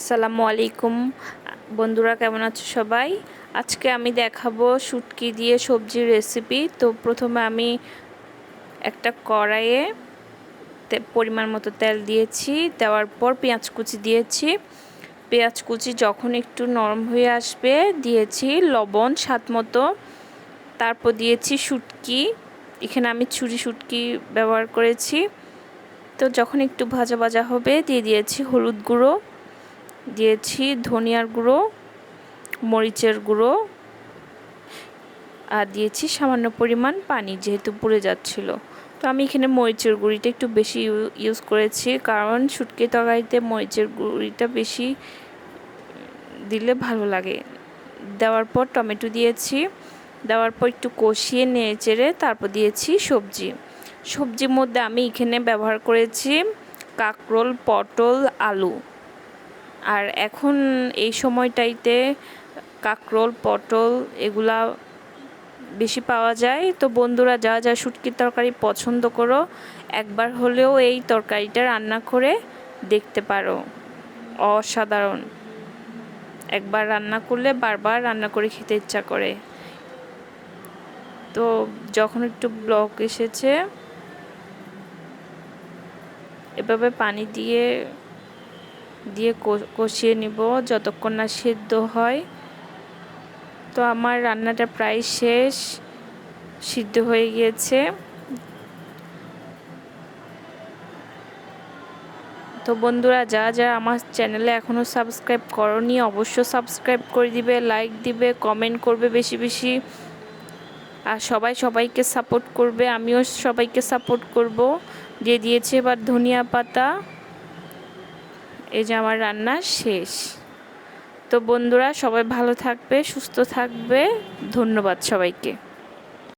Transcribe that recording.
আসসালামু আলাইকুম। বন্ধুরা, কেমন আছো সবাই? আজকে আমি দেখাবো শুটকি দিয়ে সবজির রেসিপি তো প্রথমে আমি একটা কড়াইয়ে পরিমাণ মতো তেল দিয়েছি, দেওয়ার পর পেঁয়াজ কুচি দিয়েছি। পেঁয়াজ কুচি যখন একটু নরম হয়ে আসবে, দিয়েছি লবণ স্বাদ মতো। তারপর দিয়েছি শুটকি। এখানে আমি ছুরি শুটকি ব্যবহার করেছি। তো যখন একটু ভাজা ভাজা হবে, দিয়ে দিয়েছি হলুদ গুঁড়ো। দিয়েছি ধনিয়ার গুঁড়ো, মরিচের গুঁড়ো, আর দিয়েছি সামান্য পরিমাণ পানি যেহেতু পুড়ে যাচ্ছিল। তো আমি এখানে মরিচের গুঁড়িটা একটু বেশি ইউজ করেছি কারণ শুটকি তরকারিতে মরিচের গুঁড়িটা বেশি দিলে ভালো লাগে। দেওয়ার পর টমেটো দিয়েছি, দেওয়ার পর একটু কষিয়ে নেড়ে চেড়ে তারপর দিয়েছি সবজি। সবজির মধ্যে আমি এখানে ব্যবহার করেছি কাকরোল, পটল, আলু। আর এখন এই সময়টাইতে কাকরোল, পটল এগুলা বেশি পাওয়া যায়। তো বন্ধুরা, যা যা শুটকির তরকারি পছন্দ করো, একবার হলেও এই তরকারিটা রান্না করে দেখতে পারো। অসাধারণ। একবার রান্না করলে বারবার রান্না করে খেতে ইচ্ছা করে। তো যখন একটু ব্লক এসেছে, এভাবে পানি দিয়ে দিয়ে কষিয়ে নিব যতক্ষণ না সেদ্ধ হয়। তো আমার রান্নাটা প্রায় শেষ, সিদ্ধ হয়ে গিয়েছে। তো বন্ধুরা যা যা আমার চ্যানেলে এখনও সাবস্ক্রাইব করনি অবশ্য সাবস্ক্রাইব করে দিবে, লাইক দিবে, কমেন্ট করবে বেশি বেশি। আর সবাই সবাইকে সাপোর্ট করবে, আমিও সবাইকে সাপোর্ট করব। দিয়ে দিয়েছে এবার ধনিয়া পাতা। এই যে আমার রান্না শেষ। তো বন্ধুরা সবাই ভালো থাকবে সুস্থ থাকবে। ধন্যবাদ সবাইকে।